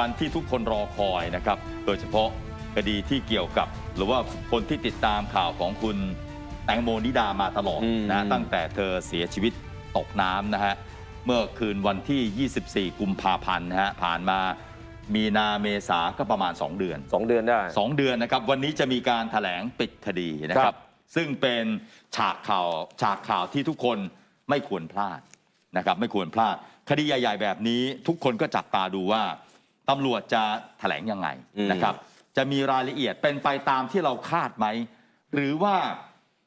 วันที่ทุกคนรอคอยนะครับ โดยเฉพาะคดีที่เกี่ยวกับ หรือว่าคนที่ติดตามข่าวของคุณแตงโมนิดามาตลอดอืมนะตั้งแต่เธอเสียชีวิตตกน้ำนะฮะเมื่อคืนวันที่ 24 กุมภาพันธ์นะฮะผ่านมามีนาเมษาก็ประมาณ 2 เดือนสองเดือนได้ 2 เดือนนะครับ วันนี้จะมีการถแถลงปิดคดีนะคครัรับบซึ่งเป็นฉากข่าวฉากข่าวที่ทุกคนไม่ควรพลาดนะครับ ไม่ควรพลาด คดีใหญ่ ๆ แบบนี้ทุกคนก็จับตาดูว่า ตำรวจจะแถลงยังไงนะครับ จะมีรายละเอียดเป็นไปตามที่เราคาดไหม หรือว่า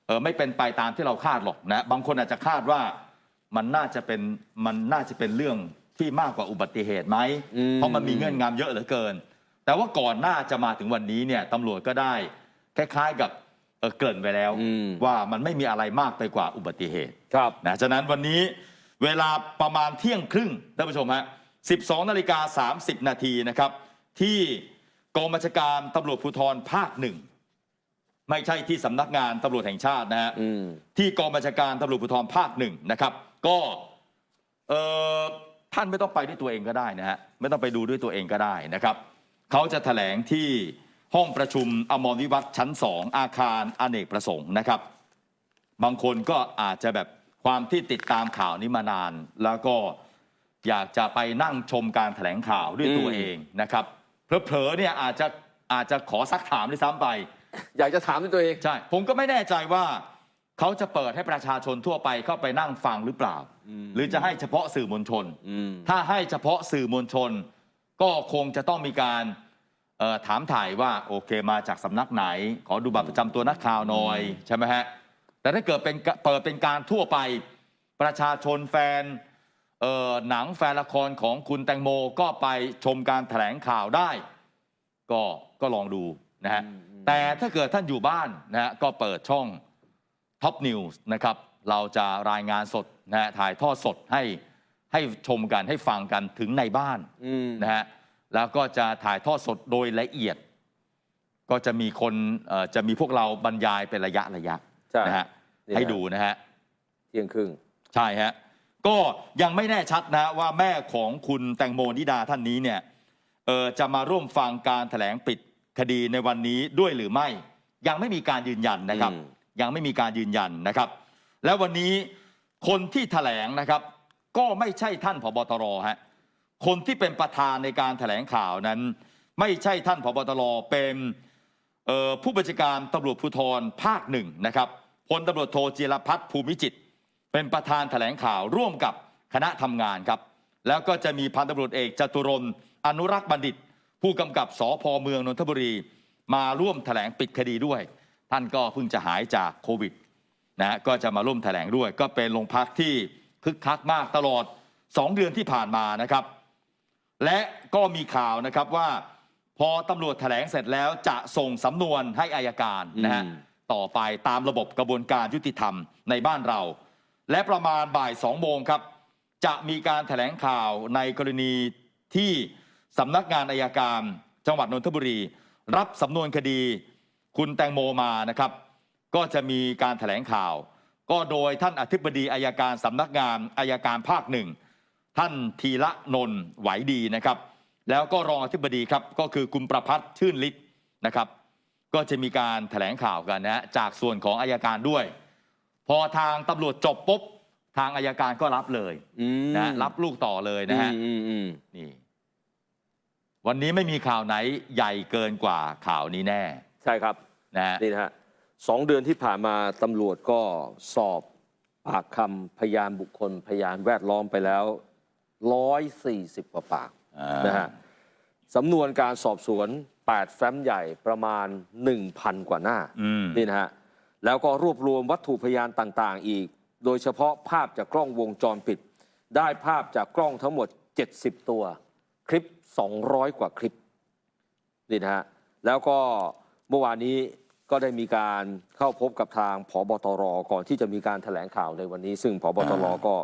เออไม่เป็นไปตามที่เราคาดหรอกนะบางคนอาจจะคาดว่ามันน่าจะเป็นมันน่าจะเป็นเรื่องที่มากกว่าอุบัติเหตุไหมเพราะมันมีเงื่อนงำเยอะเหลือเกิน แต่ว่าก่อนหน้าจะมาถึงวันนี้เนี่ยตำรวจก็ได้คล้ายๆกับเออเกริ่นไปแล้วอืมว่ามันไม่มีอะไรมากไปกว่าอุบัติเหตุครับนะฉะนั้นวันนี้เวลาประมาณเที่ยงครึ่งท่านผู้ชมฮะ 12นาฬิกา30 นาทีนะครับ ที่กองบัญชาการตำรวจภูธรภาคหนึ่งไม่ใช่ที่สำนักงานตำรวจแห่งชาตินะฮะอืม ที่กองบัญชาการตำรวจภูธรภาคหนึ่งนะครับ ก็เอ่อท่านไม่ต้องไปด้วยตัวเองก็ได้นะฮะไม่ต้องไปดูด้วยตัวเองก็ได้นะครับเขาจะแถลงที่ห้องประชุมอมรวิวัฒน์ชั้นสองอาคารอเนกประสงค์นะครับ บางคนก็อาจจะแบบความที่ติดตามข่าวนี้มานาน แล้วก็ อยากจะไปนั่งชมการแถลงข่าวด้วยตัวอืมเองนะครับเผลอๆเนี่ยอาจจะอาจจะขอซักถามด้วยซ้ำไป อยากจะถามด้วยตัวเอง ใช่ ผมก็ไม่แน่ใจว่าเขาจะเปิดให้ประชาชนทั่วไปเข้าไปนั่งฟังหรือเปล่าอืมหรือจะให้เฉพาะสื่อมวลชนอืมถ้าให้เฉพาะสื่อมวลชน ก็คงจะต้องมีการเอ่อถามถ่ายว่าโอเคมาจากสำนักไหน ขอดูบัตรประจำตัวนักข่าวหน่อยใช่ไหมฮะแต่ถ้าเกิดเป็นเปิดเป็นการทั่วไปประชาชนแฟนเอ่อ หนังแฟนละครของคุณแตงโมก็ไปชมการแถลงข่าวได้ ก็ก็ลองดูนะฮะอืมอืมแต่ถ้าเกิดท่านอยู่บ้านนะฮะก็เปิดช่องท็อปนิวส์นะครับ เราจะรายงานสดนะฮะถ่ายทอดสดให้ให้ชมกันให้ฟังกันถึงในบ้านอืมนะฮะแล้วก็จะถ่ายทอดสดโดยละเอียด ก็จะมีคนเอ่อจะมีพวกเราบรรยายเป็นระยะระยะใช่นะฮะนี่ให้ฮะดูนะฮะเที่ยงครึ่งใช่ฮะ ก็ยังไม่แน่ชัดนะว่าแม่ของคุณแตงโมนิดาท่านนี้เนี่ยเออจะมาร่วมฟังการแถลงปิดคดีในวันนี้ด้วยหรือไม่ ยังไม่มีการยืนยันนะครับ อืม ยังไม่มีการยืนยันนะครับ แล้ววันนี้คนที่แถลงนะครับ ก็ไม่ใช่ท่านผบตรฮะคนที่เป็นประธานในการแถลงข่าวนั้น ไม่ใช่ท่านผบตรเป็นเอ่อผู้บัญชาการตำรวจภูธรภาคหนึ่งนะครับพลตำรวจโทจิรพัฒน์ภูมิจิตร เป็นประธานแถลงข่าวร่วมกับคณะทำงานครับ แล้วก็จะมีพันตำรวจเอกจตุรนต์อนุรักษ์บัณฑิต ผู้กำกับสพเมืองนนทบุรี มาร่วมแถลงปิดคดีด้วย ท่านก็เพิ่งจะหายจากโควิดนะฮะก็จะมาร่วมแถลงด้วย ก็เป็นโรงพักที่คึกคักมากตลอด 2 เดือนที่ผ่านมานะครับ และก็มีข่าวนะครับว่า พอตำรวจแถลงเสร็จแล้วจะส่งสำนวนให้อายการนะฮะอืมต่อไปตามระบบกระบวนการยุติธรรมในบ้านเรา และประมาณบ่ายสองโมงครับ จะมีการแถลงข่าวในกรณีที่สำนักงานอายการ จังหวัดนนทบุรี รับสำนวนคดี คุณแตงโมมานะครับ ก็จะมีการแถลงข่าว ก็โดยท่านอธิบดีอายการสำนักงานอายการภาคหนึ่งท่านทีละนนท์ไหวดีนะครับ แล้วก็รองอธิบดีครับก็คือคุณประพัฒน์ชื่นฤทธิ์นะครับ ก็จะมีการแถลงข่าวกันนะจากส่วนของอายการด้วย พอทางตำรวจจบปุ๊บทางอายการก็รับเลยอืมนะรับลูกต่อเลยนะฮะอืมอืมนี่ วันนี้ไม่มีข่าวไหนใหญ่เกินกว่าข่าวนี้แน่ ใช่ครับนะฮะนี่นะฮะสองเดือนที่ผ่านมาตำรวจก็สอบปากคำพยานบุคคลพยานแวดล้อมไปแล้ว140กว่าปากอ่านะฮะสำนวนการสอบสวน8แฟ้มใหญ่ประมาณ1,000กว่าหน้าอืมนี่นะฮะ แล้วก็รวบรวมวัตถุพยานต่างๆ อีก โดยเฉพาะภาพจากกล้องวงจรปิด ได้ภาพจากกล้องทั้งหมด 70 ตัว คลิป 200 กว่าคลิปนี่นะฮะแล้วก็เมื่อวานนี้ก็ได้มีการเข้าพบกับทางผบตรก่อนที่จะมีการแถลงข่าวในวันนี้ ซึ่งผบตรอ่าก็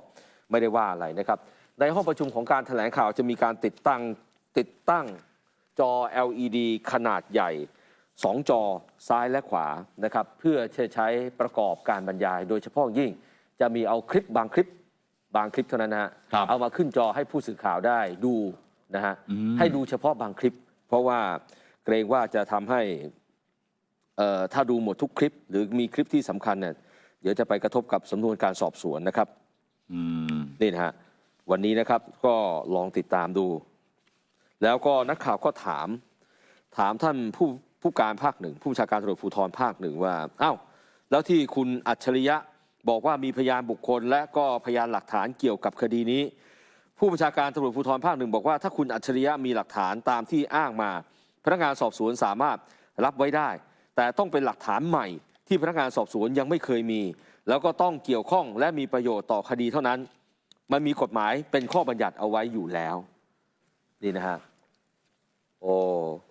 ไม่ได้ว่าอะไรนะครับ ในห้องประชุมของการแถลงข่าวจะมีการติดตั้งติดตั้งจอ LED ขนาดใหญ่ 2จอซ้ายและขวานะครับเพื่อจะใช้ประกอบการบรรยาย โดยเฉพาะยิ่งจะมีเอาคลิปบางคลิปบางคลิปเท่านั้นนะฮะครับเอามาขึ้นจอให้ผู้สื่อข่าวได้ดูนะฮะอืม ให้ดูเฉพาะบางคลิป เพราะว่าเกรงว่าจะทำให้เอ่อถ้าดูหมดทุกคลิป หรือมีคลิปที่สำคัญเนี่ยเดี๋ยวจะไปกระทบกับสำนวนการสอบสวนนะครับ อืม นี่นะฮะวันนี้นะครับก็ลองติดตามดู แล้วก็นักข่าวก็ถาม ถามท่านผู้ ผู้การภาคหนึ่งผู้บัญชาการตำรวจภูธรภาคหนึ่งว่าอ้าวแล้วที่คุณอัจฉริยะบอกว่ามีพยานบุคคล และก็พยานหลักฐานเกี่ยวกับคดีนี้ ผู้บัญชาการตำรวจภูธรภาคหนึ่งบอกว่าถ้าคุณอัจฉริยะมีหลักฐานตามที่อ้างมา พนักงานสอบสวนสามารถรับไว้ได้ แต่ต้องเป็นหลักฐานใหม่ ที่พนักงานสอบสวนยังไม่เคยมี แล้วก็ต้องเกี่ยวข้องและมีประโยชน์ต่อคดีเท่านั้น มันมีกฎหมายเป็นข้อบัญญัติเอาไว้อยู่แล้ว นี่นะฮะโอ้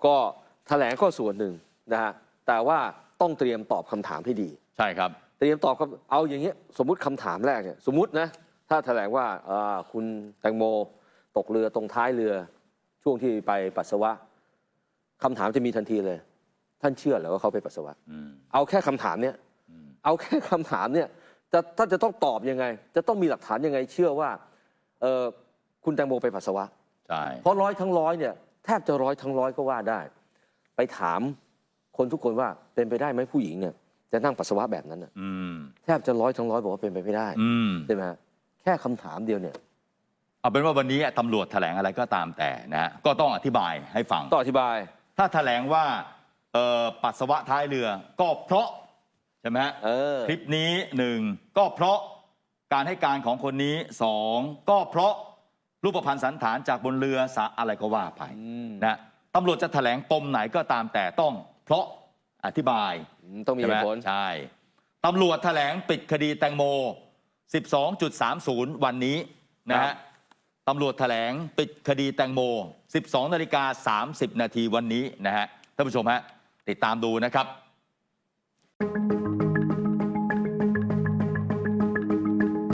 ก็ แถลงก็ส่วนหนึ่งนะฮะแต่ว่าต้องเตรียมตอบคำถามให้ดี ใช่ครับเตรียมตอบคำเอาอย่างเงี้ยสมมุติคำถามแรกเนี่ยสมมุตินะถ้าแถลงว่าอ่าคุณแตงโมตกเรือตรงท้ายเรือช่วงที่ไปปัสสาวะคำถามจะมีทันทีเลย ท่านเชื่อเหรอว่าเขาไปปัสสาวะอืมเอาแค่คำถามเนี่ยอืมเอาแค่คำถามเนี่ยจะท่านจะต้องตอบยังไง จะต้องมีหลักฐานยังไง เชื่อว่าเออคุณแตงโมไปปัสสาวะใช่เพราะร้อยทั้งร้อยเนี่ยแทบจะร้อยทั้งร้อยก็ว่าได้ ไปถามคนทุกคนว่าเป็นไปได้ไหมผู้หญิงเนี่ยจะนั่งปัสสาวะแบบนั้นน่ะอืมแทบจะร้อยทั้งร้อยบอกว่าเป็นไปไม่ได้อืม ใช่ไหมฮะแค่คำถามเดียวเนี่ย เอาเป็นว่าวันนี้ตำรวจแถลงอะไรก็ตามแต่นะฮะก็ต้องอธิบายให้ฟัง ต้องอธิบาย ถ้าแถลงว่าเอ่อปัสสาวะท้ายเรือ ก็เพราะ ใช่ไหมฮะเออ คลิปนี้หนึ่งก็เพราะการให้การของคนนี้สองก็เพราะรูปพันธ์สันฐานจากบนเรือสะอะไรก็ว่าไปอืมนะ ตำรวจจะแถลงปมไหนก็ตามแต่ต้อง เพราะอธิบายต้องมีเหใช่ไหมตุผลใช่ตำรวจแถลงปิดคดีแตงโม 12.30 วันนี้นะครัฮะบตำรวจแถลงปิดคดีแตงโม 12นาฬิกา30 นาทีวันนี้นะฮะท่านผู้ชมฮะติดตามดูนะครับ